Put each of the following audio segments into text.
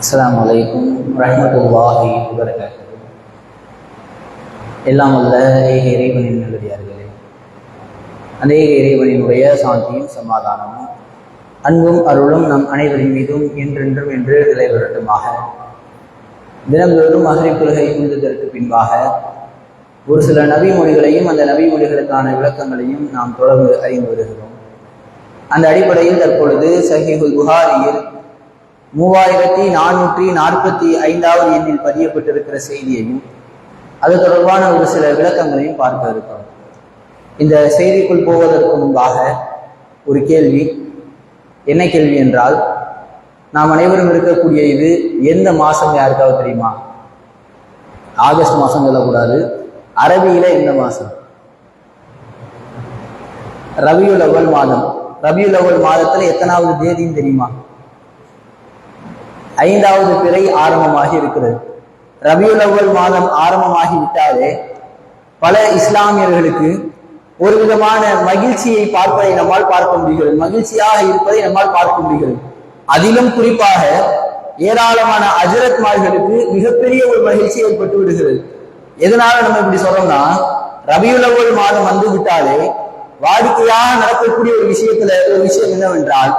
அஸ்லாம் அலைக்கும் ரஹமத்துல்லாஹி வரகாத்து எல்லாம் வல்ல ஏக இறைவனின் நல்லடியார்களே. அந்த ஏக இறைவனினுடைய சாந்தியும் சமாதானமும் அன்பும் அருளும் நம் அனைவரின் மீதும் என்றென்றும் என்று நிலைவரட்டுமாக தினந்தோறும் மகரிப் கொள்கை புரிந்ததற்கு பின்பாக ஒரு சில நவி மொழிகளையும் அந்த நவி மொழிகளுக்கான விளக்கங்களையும் நாம் தொடர்ந்து அறிந்து வருகிறோம். அந்த அடிப்படையில் தற்பொழுது சஹிஹுல் புகாரியில் மூவாயிரத்தி நானூற்றி நாற்பத்தி ஐந்தாவது எண்ணில் பதியப்பட்டிருக்கிற செய்தியையும் அது தொடர்பான ஒரு சில விளக்கங்களையும் பார்க்க இருக்கிறோம் இந்த செய்திக்குள் போவதற்கு முன்பாக ஒரு கேள்வி. என்ன கேள்வி என்றால் நாம் அனைவரும் இருக்கக்கூடிய இது எந்த மாதம் யாருக்காவது தெரியுமா? ஆகஸ்ட் மாதம் சொல்லக்கூடாது. அரபியில் எந்த மாதம்? ரபியுல் அவ்வல் மாதம். ரபியுல் அவல் மாதத்துல எத்தனாவது தேதின்னு தெரியுமா? ஐந்தாவது பிறை ஆரம்பமாகி இருக்கிறது. ரபியுல் அவ்வல் மாதம் ஆரம்பமாகி விட்டாலே பல இஸ்லாமியர்களுக்கு ஒரு விதமான மகிழ்ச்சியை பார்ப்பதை நம்மால் பார்க்க முடிகிறது. மகிழ்ச்சியாக இருப்பதை நம்மால் பார்க்க முடிகிறது. அதிலும் குறிப்பாக ஏராளமான அஜரத்மார்களுக்கு மிகப்பெரிய ஒரு மகிழ்ச்சி ஏற்பட்டு விடுகிறது. எதனால நம்ம இப்படி சொல்றோம்னா ரபியுல் மாதம் வந்து விட்டாலே வாடிக்கையாக நடக்கக்கூடிய ஒரு விஷயத்துல ஒரு விஷயம் என்னவென்றால்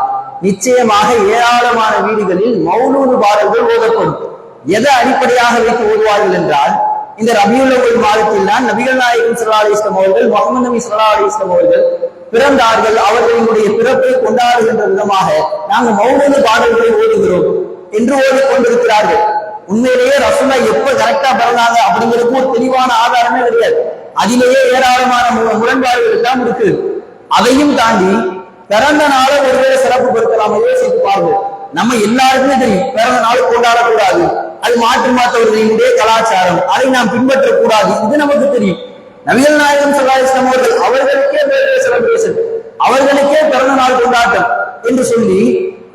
நிச்சயமாக ஏராளமான வீடுகளில் மௌலூது பாடல்கள் ஓதப்படும். எதை அடிப்படையாக வைத்து ஓதுவார்கள் என்றால் இந்த ரபியுள்ள மாதத்தில் தான் நபிகள் நாயகம் சல்லா அலி இஸ்லாம் அவர்கள் முகமது நபி சல்லா அலி இஸ்லாம் அவர்கள் பிறந்தார்கள். அவர்களுடைய பிறப்பை கொண்டாடுகின்ற விதமாக நாங்கள் மௌனது பாடல்களை ஓதுகிறோம் என்று ஓடிக்கொண்டிருக்கிறார்கள் உண்மையிலேயே ரசுல்லா எப்ப கரெக்டா பிறந்தாங்க அப்படிங்கிறதுக்கு ஒரு தெளிவான ஆதாரமே கிடையாது. அதிலேயே ஏராளமான முரண்பாடுகள் எல்லாம் இருக்கு. அதையும் தாண்டி பிறந்த நாளை ஒருவேளை சிறப்பு படுத்தலாம் யோசித்து பாருங்க நம்ம எல்லாருக்குமே தெரியும் பிறந்த நாள் கொண்டாடக்கூடாது. அது மாற்று மாற்றவர்களினுடைய கலாச்சாரம். அதை நாம் பின்பற்றக்கூடாது. இது நமக்கு தெரியும். நபிகள் நாயகம் சல்லா அவர்கள் அவர்களுக்கே செலிப்ரேஷன். அவர்களுக்கே பிறந்த நாள் கொண்டாட்டம் என்று சொல்லி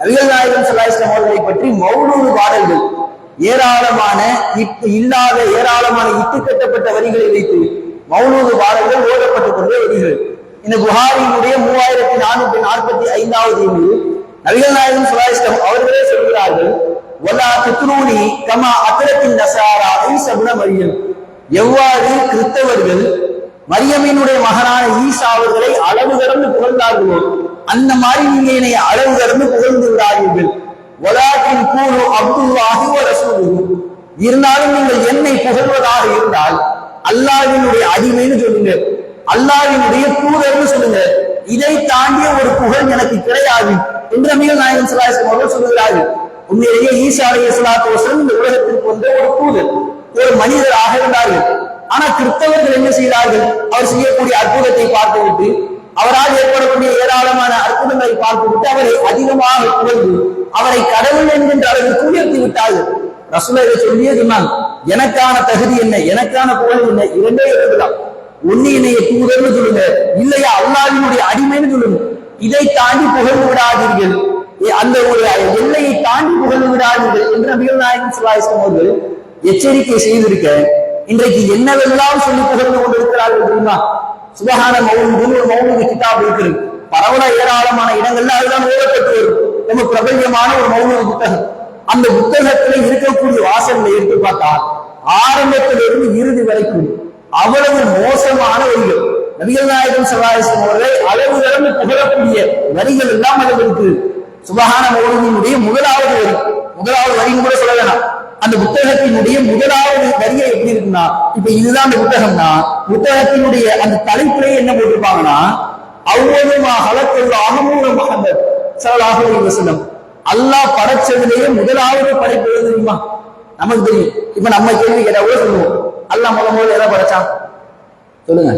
நவியல் நாயகம் சல்லா அவர்களை பற்றி மௌனூறு பாடல்கள் ஏராளமான இல்லாத ஏராளமான இட்டு கட்டப்பட்ட வரிகளை வைத்து மௌனூது பாடல்கள் ஓதப்பட்டுக் கொண்டே வருகிறது. இந்த புகாரியினுடைய மூவாயிரத்தி நானூற்றி நாற்பத்தி ஐந்தாவது எண்ணில் நபிகள் நாயகம் சுலாயிஸ்டம் அவர்களே சொல்கிறார்கள் ஒலா துத்ரூனி கமா அத்திரத்தின் நசாரா ஈசபுன மரியம். எவ்வாறு கிறிஸ்தவர்கள் மரியமினுடைய மகனான ஈசா அவர்களை அளவு கடந்து புகழ்ந்தார்களோ அந்த மாதிரி நீங்க என்னை அளவு கடந்து புகழ்ந்து விடாதீர்கள். ஒலாக்கின் கூறு அப்துல்லாஹி ஒரு இருந்தாலும் நீங்கள் என்னை புகழ்வதாக இருந்தால் அல்லாவினுடைய அடிமைன்னு சொல்லுங்க. அல்லாவினுடைய தூதர்னு சொல்லுங்க. இதை தாண்டிய ஒரு புகழ் எனக்கு கிடையாது. என்று அமீர் நாயகன் ஸல்லல்லாஹு அவர்கள் சொல்லுகிறார்கள் உண்மையிலேயே ஈசா அலைஹி இந்த உலகத்திற்கு வந்த ஒரு தூதர் ஒரு மனிதராக இருந்தார்கள். ஆனா கிறிஸ்தவர்கள் என்ன செய்தார்கள்? அவர் செய்யக்கூடிய அற்புதத்தை பார்த்துவிட்டு அவரால் ஏற்படக்கூடிய ஏராளமான அற்புதங்களை பார்த்துவிட்டு அவரை அதிகமாக புகழ்ந்து அவரை கடவுள் என்கின்ற அளவிற்கு உயர்த்தி விட்டார்கள். ரசூலா இதை சொல்லியே சொன்னாங்க எனக்கான தகுதி என்ன? எனக்கான புகழ் என்ன? இரண்டே இருக்கலாம் ஒன்னு என்னைய தூதர்னு சொல்லுங்க. இல்லையா? அல்லாவினுடைய அடிமைன்னு சொல்லுங்க. இதை தாண்டி புகழ்ந்து விடாதீர்கள். ஏ, அந்த ஒரு எல்லையை தாண்டி புகழ்ந்து விடாதீர்கள் என்று நபிகள் நாயகன் சுல்லாஸ்லாம் அவர்கள் எச்சரிக்கை செய்திருக்க இன்றைக்கு என்னவெல்லாம் சொல்லி புகழ்ந்து கொண்டிருக்கிறார்கள் தெரியுமா? சுபகான மௌலிதுன்னு ஒரு மௌலிது கிட்டாப் இருக்கிறது. பரவல ஏராளமான இடங்கள்ல அதுதான் ஓடப்பட்டு வரும். ரொம்ப பிரபல்யமான ஒரு மௌன புத்தகம். அந்த புத்தகத்துல இருக்கக்கூடிய வாசல்ல எடுத்து பார்த்தா ஆரம்பத்திலிருந்து இறுதி வரைக்கும் அவ்வளவு மோசமான வரிகள். நபிகள் நாயகம் சல்லாஹம் அவர்களை அளவு கடந்து புகழக்கூடிய வரிகள் எல்லாம் அதில் இருக்கு. சுபகான மௌலிதினுடைய முதலாவது வரி. முதலாவது வரின்னு கூட சொல்ல வேணாம். அந்த புத்தகத்தினுடைய முதலாவது வரியை எப்படி இருக்குன்னா இப்ப இதுதான் அந்த புத்தகம்னா புத்தகத்தினுடைய அந்த தலைப்பிலே என்ன போட்டிருப்பாங்கன்னா அவ்வளவுமா ஹலக்கல் அகமூல மகந்தர் சலாஹு ஒரு வசனம் அல்லாஹ் படைச்சதுலேயே முதலாவது படைப்பு எது தெரியுமா? நமக்கு தெரியும். இப்ப நம்ம கேள்வி கேட்டா கூட சொல்லுவோம். அல்லாஹ் முதல் முதல்ல எதை படைச்சான் சொல்லுங்க.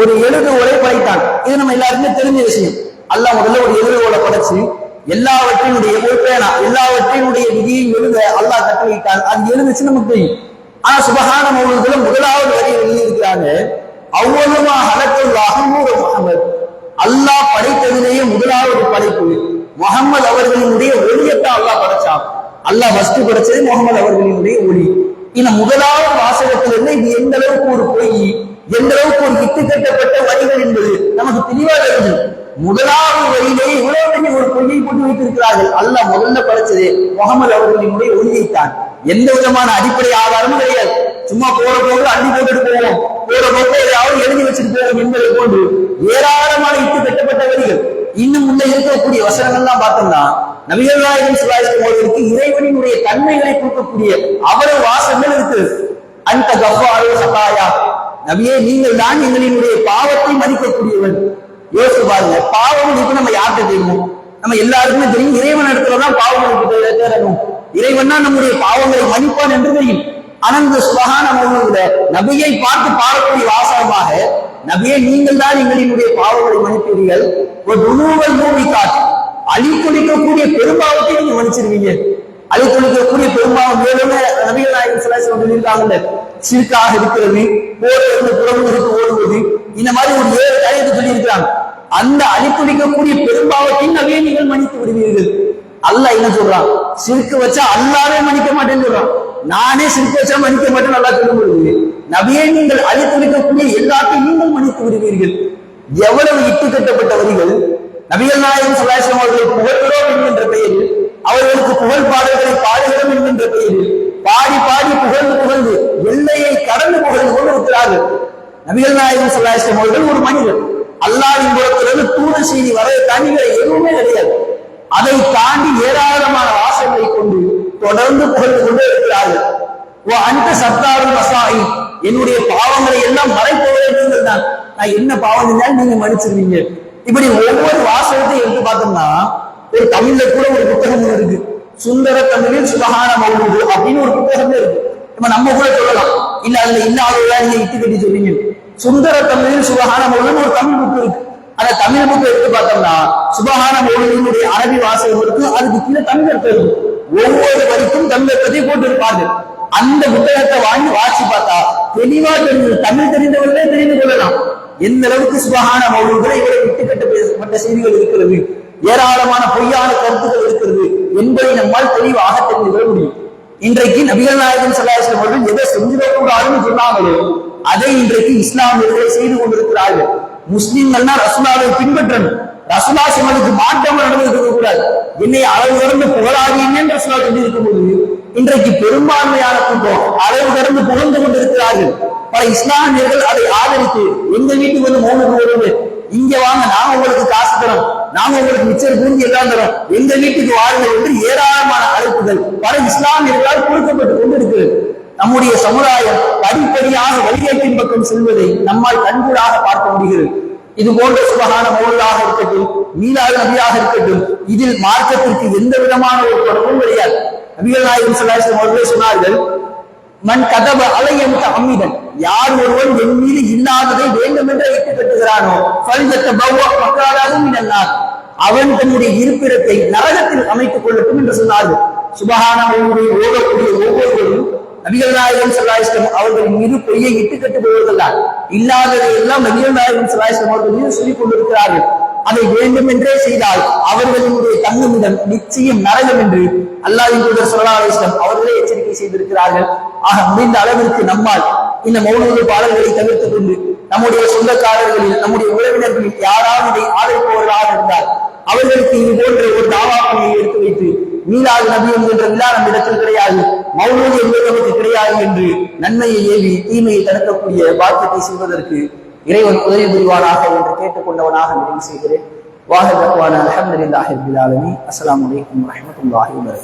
ஒரு எழுது ஒரே படைத்தான். இது நம்ம எல்லாருக்குமே தெரிஞ்ச விஷயம். அல்லாஹ் முதல்ல ஒரு எழுதுகோலை படைச்சு எல்லாவற்றினுடைய ஒரு பேனா எல்லாவற்றினுடைய விதியை எழுத அல்லாஹ் கட்டளையிட்டான். அது எழுந்துச்சு நமக்கு தெரியும். ஆனா சுபகான மௌலத்துல முதலாவது வரியை எழுதியிருக்கிறாங்க அவ்வளவு ஹலக்குல் அகமூர் முகமது அல்லாஹ் படைத்ததிலேயே முதலாவது படைப்பு முகமது அவர்களினுடைய ஒளியத்தான் அல்லாஹ் படைச்சான். அல்லாஹ் ஃபர்ஸ்ட் படைச்சது முகமது அவர்களினுடைய ஒளி. இந்த முதலாவது வாசகத்திலிருந்து இது எந்த அளவுக்கு ஒரு பொய் எந்த அளவுக்கு ஒரு இட்டு கட்டப்பட்ட வரிகள் என்பது நமக்கு தெளிவாக தெரியும் முதலாவது வரியிலே இவ்வளவு பெரிய ஒரு பொய்யை போட்டு வைத்திருக்கிறார்கள். அல்லாஹ் முதல்ல படைச்சது முகமது அவர்களினுடைய ஒளியைத்தான். எந்த விதமான அடிப்படை ஆதாரமும் கிடையாது. சும்மா போற போது அள்ளி போட்டுட்டு போவோம். போற போக்கு ஏதாவது எழுதி வச்சுட்டு போவோம் என்பதை போன்று ஏராளமான இட்டு கட்டப்பட்ட வரிகள். இன்னும் உள்ள இருக்கக்கூடிய வசனங்கள் தான் பார்த்தோம்னா நபிகள் நாயகம் சுல்லாஸ்லம் அவர்களுக்கு இறைவனினுடைய தன்மைகளை கொடுக்கக்கூடிய அவரது வாசங்கள் இருக்குது அந்த கஃபாரோ சகாயா நபியே நீங்கள் தான் எங்களினுடைய பாவத்தை மதிக்கக்கூடியவன். யோசிச்சு பாருங்க பாவம் இருக்கு நம்ம யார்கிட்ட தெரியும்? நம்ம எல்லாருக்குமே தெரியும் இறைவன் இடத்துலதான் பாவம் இருக்கு தேடணும் இறைவன் தான் நம்முடைய பாவங்களை மன்னிப்பான் என்று தெரியும். அனந்த சுபகான நபியை பார்த்து பாடக்கூடிய வாசகமாக நபியே நீங்கள் தான் எங்களினுடைய பாவங்களை மன்னிப்பீர்கள். ஒரு உணவுகள் மூவி காட்டு அழி பெரும்பாவத்தை நீங்க மன்னிச்சிருவீங்க. அழி பெரும்பாவம் வேணும்னு நபிகள் நாயகம் சிலாசம் சொல்லியிருக்காங்கல்ல சிறுக்காக இருக்கிறது போல இருந்து புறமுதுக்கு ஓடுவது இந்த மாதிரி ஒரு ஏழு காரியத்தை சொல்லியிருக்கிறாங்க. அந்த அழித்துடிக்கக்கூடிய பெரும்பாவத்தையும் நபியை நீங்கள் மன்னித்து விடுவீர்கள். அல்ல என்ன சொல்றான்? சிறுக்கு வச்சா அல்லாவே மன்னிக்க மாட்டேன்னு சொல்றான். நானே சிறுக்கு மன்னிக்க மாட்டேன் நல்லா சொல்லும் பொழுது நபியை நீங்கள் அழித்துடிக்கக்கூடிய எல்லாத்தையும் நீங்கள் மன்னித்து விடுவீர்கள். எவ்வளவு இட்டு கட்டப்பட்ட வரிகள்? நபிகள் நாயகம் சுல்லாஸ்லாம் அவர்களை புகழ்கிறோம் என்கின்ற பெயரில் அவர்களுக்கு புகழ் பாடல்களை பாடுகிறோம் என்கின்ற பெயரில் பாடி பாடி புகழ்ந்து புகழ்ந்து எல்லையை கடந்து புகழ்ந்து கொண்டு இருக்கிறார்கள். நபிகள் நாயகம் சுல்லாஸ்லாம் அவர்கள் ஒரு மனிதர். அல்லாவின் புறத்திலிருந்து தூர செய்தி வர தனிகளை எதுவுமே கிடையாது. அதை தாண்டி ஏராள தொடர்ந்து புகழ்ந்து கொண்டே இருக்கிறார்கள். ஓ அந்த சத்தாரும் வசாயி என்னுடைய பாவங்களை எல்லாம் மறைப்பவரே தான் நான் என்ன பாவம் செஞ்சாலும் நீங்க மன்னிச்சிருவீங்க. இப்படி ஒவ்வொரு வாசகத்தையும் எடுத்து பார்த்தோம்னா ஒரு தமிழ்ல கூட ஒரு புத்தகம் இருக்கு. சுந்தர தமிழில் சுபகான மௌலூது அப்படின்னு ஒரு புத்தகமே இருக்கு. இப்ப நம்ம கூட சொல்லலாம். இல்ல அதுல இல்லாததான் நீங்க இட்டு கட்டி சொல்றீங்க. சுந்தர தமிழில் சுபகான மௌலூது ஒரு தமிழ் புக்கு இருக்கு. அந்த தமிழ் புக்கு எடுத்து பார்த்தோம்னா சுபகான மௌலூதினுடைய அரபி வாசகம் இருக்கு அதுக்கு கீழே தமிழ் அர்த்தம் இருக்கு. ஒவ்வொரு வரிக்கும் தமிழ் அர்த்தத்தை போட்டு அந்த புத்தகத்தை வாங்கி வாசி பார்த்தா தெளிவா தெரிஞ்சது தமிழ் தெரிந்தவர்களே தெரிந்து கொள்ளலாம். எந்த அளவுக்கு சுபகான மௌலூதுகளை இவரை விட்டுக்கட்ட பேசப்பட்ட செய்திகள் இருக்கிறது? ஏராளமான பொய்யான கருத்துக்கள் இருக்கிறது என்பதை நம்மால் தெளிவாக தெரிந்து கொள்ள முடியும். இன்றைக்கு நபிகள் நாயகம் சல்லாஹம் அவர்கள் எதை செஞ்சிடக்கூடாதுன்னு சொன்னாங்களோ அதை இன்றைக்கு இஸ்லாமியர்களை செய்து கொண்டிருக்கிறார்கள். முஸ்லிம்கள்னா ரசுலாவை பின்பற்றணும். ரசுலா சொன்னதுக்கு மாற்றம் நடந்திருக்க கூடாது. என்னை அளவு கடந்து புகழாதீங்கன்னு ரசுலா சொல்லி இருக்கும்போது இன்றைக்கு பெரும்பான்மையான கூட்டம் அளவு கடந்து புகழ்ந்து கொண்டிருக்கிறார்கள். பல இஸ்லாமியர்கள் அதை ஆதரித்து எங்க வீட்டுக்கு வந்து மௌனுக்கு வருவது இங்க வாங்க நாங்க உங்களுக்கு காசு தரோம். நாங்க உங்களுக்கு மிச்சர் பூந்தி எல்லாம் தரோம். எங்க வீட்டுக்கு வாருங்கள் என்று ஏராளமான அழைப்புகள் பல இஸ்லாமியர்களால் கொடுக்கப்பட்டு கொண்டிருக்கிறது. நம்முடைய சமுதாயம் படிப்படியாக வழிகேட்டின் பக்கம் செல்வதை நம்மால் கண்கூடாக பார்க்க முடிகிறது. இது போன்ற சுபகான மௌலாக இருக்கட்டும் மீளாத நபியாக இருக்கட்டும் இதில் மார்க்கத்திற்கு எந்த விதமான ஒரு தொடர்பும் கிடையாது. நபிகள் நாயகம் சல்லாஹம் அவர்களே சொன்னார்கள் மண் கதவ அலையம் அம்மிதன் யார் ஒருவன் என் மீது இல்லாததை வேண்டும் என்று வைத்து கட்டுகிறானோ பல்ஜத்த பவ்வா மக்களாகவும் இனல்லார் அவன் தன்னுடைய இருப்பிடத்தை நரகத்தில் அமைத்துக் கொள்ளட்டும் என்று சொன்னார்கள். சுபகான ஓடக்கூடிய ஒவ்வொருவரும் நபிகள் நாயகம் சல்லாஹம் அவர்கள் மீது பொய்யை இட்டுக்கட்டு கட்டுபவர்கள் இல்லாததை எல்லாம் நபிகள் நாயகம் சல்லாஹம் அவர்கள் மீது சொல்லிக் கொண்டிருக்கிறார்கள். அதை வேண்டும் என்றே செய்தால் அவர்களினுடைய தங்குமிடம் நிச்சயம் நரகம் என்று அல்லாவின் தூதர் சொல்லா அலிஸ்லாம் அவர்களே எச்சரிக்கை செய்திருக்கிறார்கள். ஆக முடிந்த அளவிற்கு நம்மால் இந்த மௌனூறு பாடல்களை தவிர்த்துக் கொண்டு நம்முடைய சொந்தக்காரர்களில் நம்முடைய உறவினர்களில் யாராவது இதை ஆதரிப்பவர்களாக இருந்தால் அவர்களுக்கு இது போன்ற ஒரு தாவாப்பணியை எடுத்து வைத்து மீளாது நபி என்கின்ற விழா நம் இடத்தில் கிடையாது. மௌனூர் என்பது நமக்கு கிடையாது என்று நன்மையை ஏவி தீமையை தடுக்கக்கூடிய பாக்கியத்தை செய்வதற்கு இறைவன் உதவி புரிவானாக என்று கேட்டுக்கொண்டவனாக நிறைவு செய்கிறேன். வாஹர் அலமதுல்லாஹி அஸ்லாம் வலைக்கம் வரமத்துல்லாஹி வரகம்